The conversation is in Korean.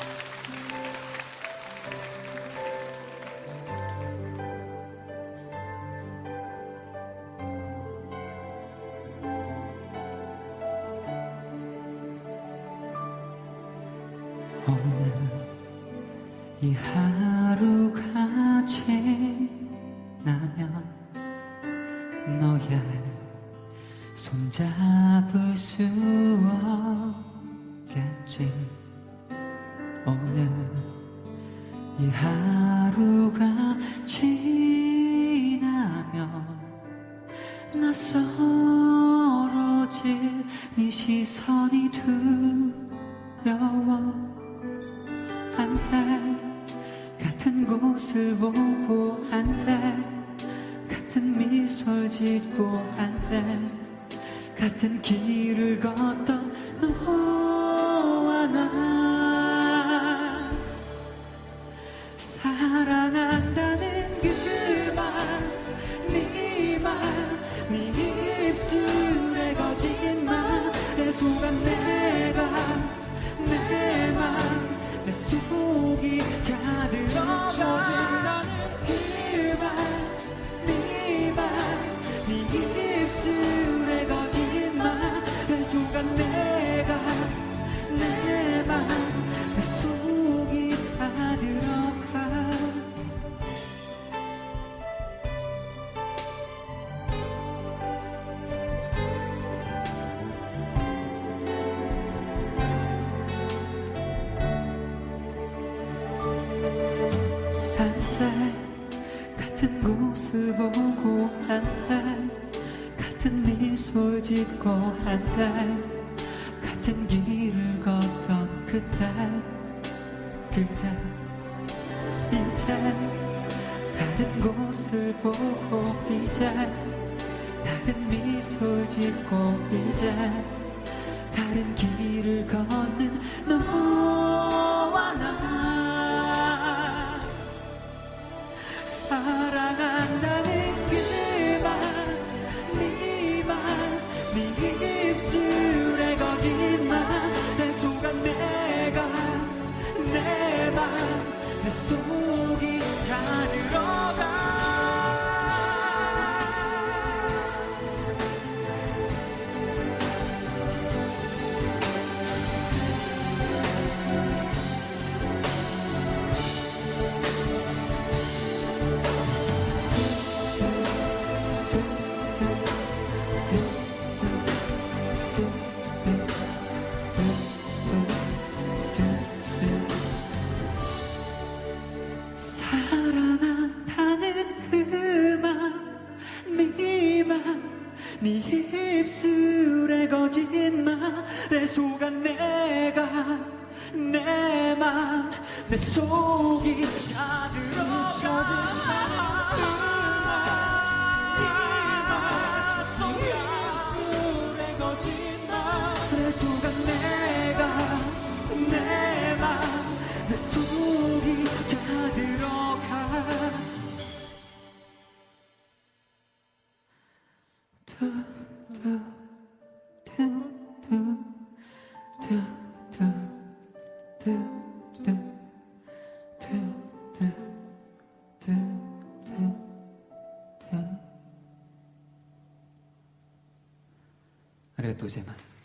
오늘 이 하루가 지나면 너의 손잡을 수 없겠지 오늘 이 하루가 지나면 낯설어질 네 시선이 두려워 한때 같은 곳을 보고 한때 같은 미소를 짓고 한때 같은 길을 걷던 너 사랑한다는 그말네말네 입술에 거짓말 내 속안 내가 내맘내 속이 다 들어져진다는 그말네말네 입술에 거짓말 내 속안 내가 한때 같은 곳을 보고 한때 같은 미소를 짓고 한때 같은 길을 걷던 그때 그때 이제 다른 곳을 보고 이제 다른 미소를 짓고 이제 다른 길을 걷는 너 입술에 거짓말 내 속안 내가 내맘내 속 말내 속안 내가 내 맘 내 속이 다 들어가 내 ありがとうございます。